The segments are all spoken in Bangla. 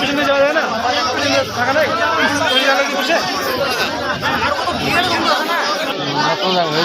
পিছনে যাওয়া যায় না থাকা নাই বসে হয়ে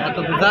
এত বুঝা